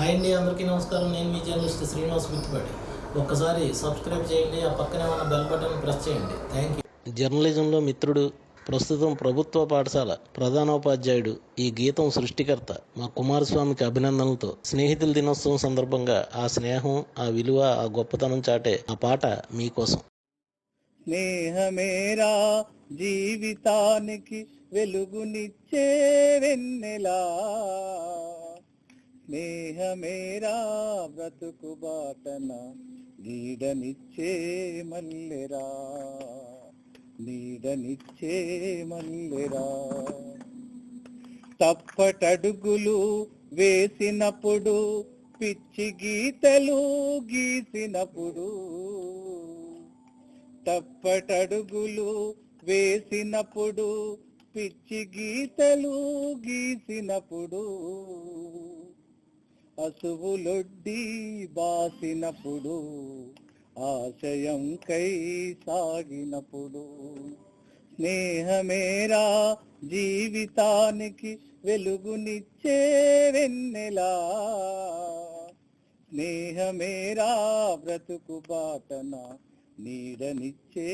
Hi అండి అందరికీ నమస్కారం. నేను మీ జర్నలిస్ట్ శ్రీనివాస్ మిత్తిపాటి. ఒక్కసారి సబ్స్క్రైబ్ చేయండి ఆ పక్కనే ఉన్న బెల్ బటన్ ప్రెస్ చేయండి. Thank you. జర్నలిజంలో మిత్రుడు ప్రస్తుతం ప్రభుత్వ పాఠశాల ప్రధానోపాధ్యాయుడు ఈ గీతం సృష్టికర్త మా కుమారస్వామికి అభినందనలతో స్నేహితుల దినోత్సవం సందర్భంగా ఆ స్నేహం ఆ విలువ ఆ గొప్పతనం చాటే ఆ పాట మీకోసం. స్నేహమేరా జీవితానికి వెలుగునిచ్చే వెన్నెలా? స్నేహమేరా బ్రతుకు బాటన నీడనిచ్చే మల్లెరా నీడనిచ్చే మల్లెరా. తప్పటడుగులు వేసినప్పుడు పిచ్చి గీతలు గీసినప్పుడు తప్పటడుగులు వేసినప్పుడు పిచ్చి గీతలు గీసినప్పుడు అసువులొడ్డి బాసినప్పుడు ఆశయం కై సాగినప్పుడు. స్నేహమేరా జీవితానికి వెలుగునిచ్చే వెన్నెలా. స్నేహమేరా బ్రతుకు బాటన నీడనిచ్చే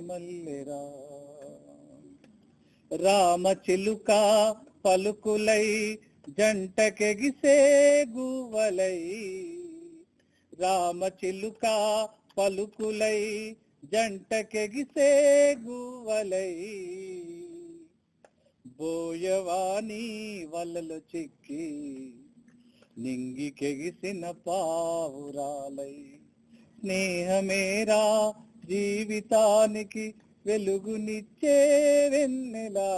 మల్లెరా. రామచిలుక పలుకులై జంటకెగిసే గువ్వలై రామచిలుక పలుకులై జంటకెగిసే గువ్వలై బోయవాణి వలలు చిక్కి నింగికెగిసిన పావురాలై. స్నేహమేరా జీవితానికి వెలుగునిచ్చే వెన్నెలా.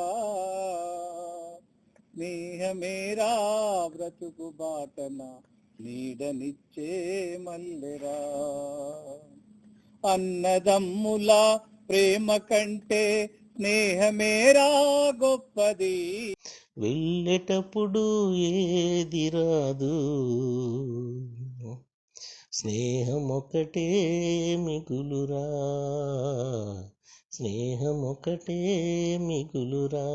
స్నేహమేరా బ్రతుకు బాటన నీడనిచ్చే మల్లెరా. అన్నదమ్ముల ప్రేమ కంటే స్నేహమేరా గొప్పది. వెళ్ళేటప్పుడు ఏది రాదు. స్నేహం ఒకటే మిగులురా. స్నేహం ఒకటే మిగులురా.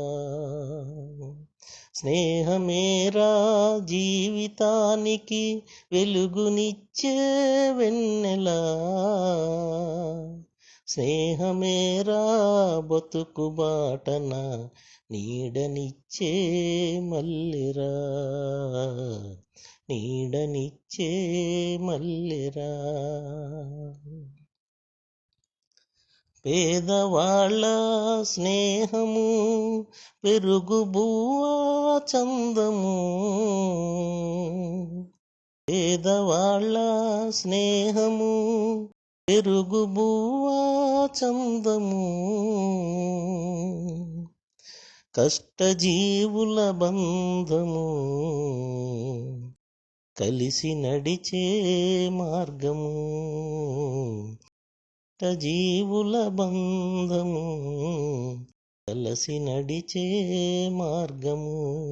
స్నేహమేరా జీవితానికి వెలుగునిచ్చే వెన్నెలా. స్నేహమేరా బతుకు బాటన నీడనిచ్చే మల్లెరా. నీడనిచ్చే మల్లెరా. పేదవాళ్ళ స్నేహము పెరుగు బువ్వా చందము. పేదవాళ్ళ స్నేహము పెరుగు బువ్వా చందము. కష్టజీవుల బంధము కలిసి నడిచే మార్గము. జీవుల బంధము కలిసి నడిచే మార్గము.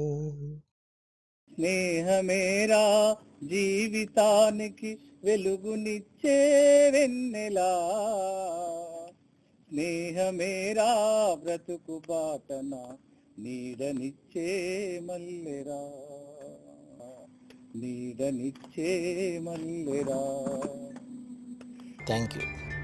స్నేహమేరా జీవితానికి వెలుగునిచ్చే వెన్నెలా. స్నేహమేరా బ్రతుకు బాటన నీడనిచ్చే మల్లెరా. నీడనిచ్చే మల్లెరా. Thank you